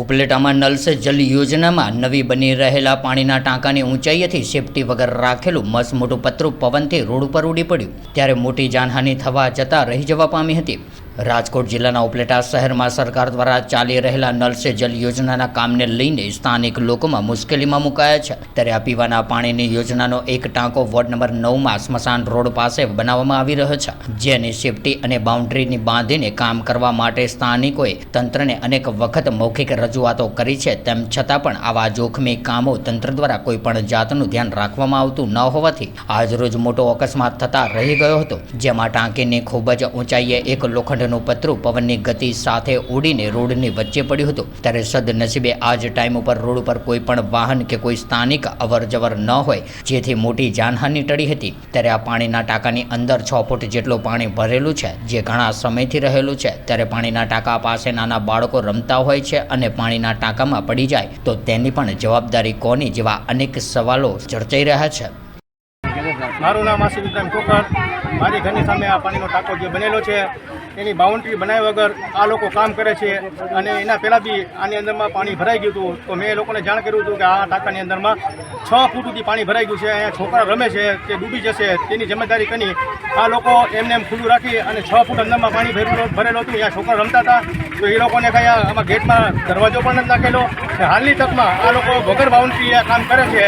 ઉપલેટામાં null સે જલ યોજનામાં નવી બની રહેલા પાણીના ટાંકાની ઊંચાઈએથી સેફટી વગર રાખેલું મસ મોટું પતરું પવનથી રોડ ઉપર ઉડી પડ્યું. ત્યારે મોટી જાનહાનિ થવા જતાં રહી જવા પામી હતી. રાજકોટ જિલ્લાના ઉપલેટા શહેરમાં સરકાર દ્વારા ચાલી રહેલા નલ સે જલ યોજનાના કામને લઈને સ્થાનિક લોકોમાં મુશ્કેલીમાં મુકાયા છે. ત્યારે આ પીવાના પાણીની યોજનાનો એક ટાંકો વોર્ડ નંબર નવમાં સ્મશાન રોડ પાસે બનાવવામાં આવી રહ્યો છે. જેની સેફટી અને બાઉન્ડ્રીની બાંધીને કામ કરવા માટે સ્થાનિકોએ તંત્રને અનેક વખત મૌખિક રજૂઆતો કરી છે. તેમ છતાં પણ આવા જોખમી કામો તંત્ર દ્વારા કોઈપણ જાતનું ધ્યાન રાખવામાં આવતું ન હોવાથી આજરોજ મોટો અકસ્માત થતા રહી ગયો હતો. જેમાં ટાંકીની ખૂબ જ ઊંચાઈએ એક લોખંડનું પતરું પવનની ગતિ સાથે ઉડીને રોડની વચ્ચે પડ્યું હતું. ત્યારે સદનસીબે આ જ ટાઈમ ઉપર રોડ ઉપર કોઈ પણ વાહન કે કોઈ સ્થાનિક અવર જવર ન હોય, જેથી મોટી જાનહાનિ ટળી હતી. ત્યારે આ પાણીના ટાંકાની અંદર છ ફૂટ જેટલું પાણી ભરેલું છે, જે ઘણા સમયથી રહેલું છે. ત્યારે પાણીના ટાંકા પાસે નાના બાળકો રમતા હોય છે અને પાણીના ટાંકામાં પડી જાય, તો તેની પણ જવાબદારી કોની જેવા અનેક સવાલો ચર્ચાઈ રહ્યા છે. મારું નામ આસિફ ઇબ્રાહિમ ઠોકર મારી ઘરની સામે આ પાણીનો ટાંકો જે બનેલો છે, એની બાઉન્ડ્રી બનાવ્યા વગર આ લોકો કામ કરે છે અને એના પહેલાં બી આની અંદરમાં પાણી ભરાઈ ગયું હતું. તો મેં એ લોકોને જાણ કર્યું હતું કે આ ટાંકાની અંદરમાં છ ફૂટ સુધી પાણી ભરાઈ ગયું છે. અહીંયા છોકરા રમે છે, તે ડૂબી જશે, તેની જવાબદારી કરી આ લોકો એમને એમ ખુલ્લું રાખી અને છ ફૂટ અંદરમાં પાણી ભરેલું ભરેલું હતું. અહીંયા છોકરા રમતા હતા. તો એ લોકોને કંઈ આમાં ગેટમાં દરવાજો પણ નથી નાખેલો. હાલની તકમાં આ લોકો વગર બાઉન્ડ્રી કામ કરે છે.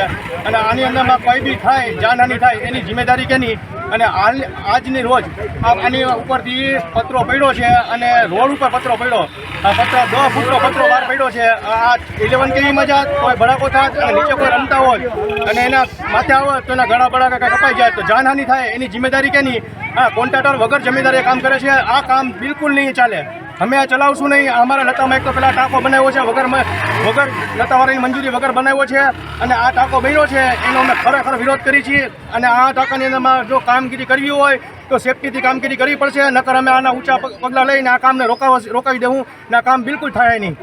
અને આની અંદરમાં કોઈ બી થાય જાનહાની થાય, એની જિમ્મેદારી કેની અને આજની રોજ આની ઉપરથી પતરો પડ્યો છે અને રોડ ઉપર પતરો પડ્યો. આ પતરો દસ ફૂટનો પત્રો બહાર પડ્યો છે. આ ઇલેવન કેવીમાં જાત કોઈ ભડાકો થાત અને નીચે કોઈ રમતા હોય અને એના માથે આવે તો એના ગળા બળાકા કપાઈ જાય તો જાનહાની થાય. એની જિમ્મેદારી કેની હા કોન્ટ્રાક્ટર વગર જિમ્મેદારી કામ કરે છે. આ કામ બિલકુલ નહીં ચાલે. અમે આ ચલાવશું નહીં. અમારા લતામાં એક તો પેલા ટાંકો બનાવ્યો છે, વગર વગર લતાવાળાની મંજૂરી વગર બનાવ્યો છે અને આ ટાંકો બન્યો છે, એનો અમે ખરેખર વિરોધ કરી છીએ અને આ ટાંકાની અંદરમાં જો કામગીરી કરવી હોય તો સેફટીથી કામગીરી કરવી પડશે, નકર અમે આના ઊંચા પગલાં લઈને આ કામને રોકાવા રોકાવી દેવું ને આ કામ બિલકુલ થાય નહીં.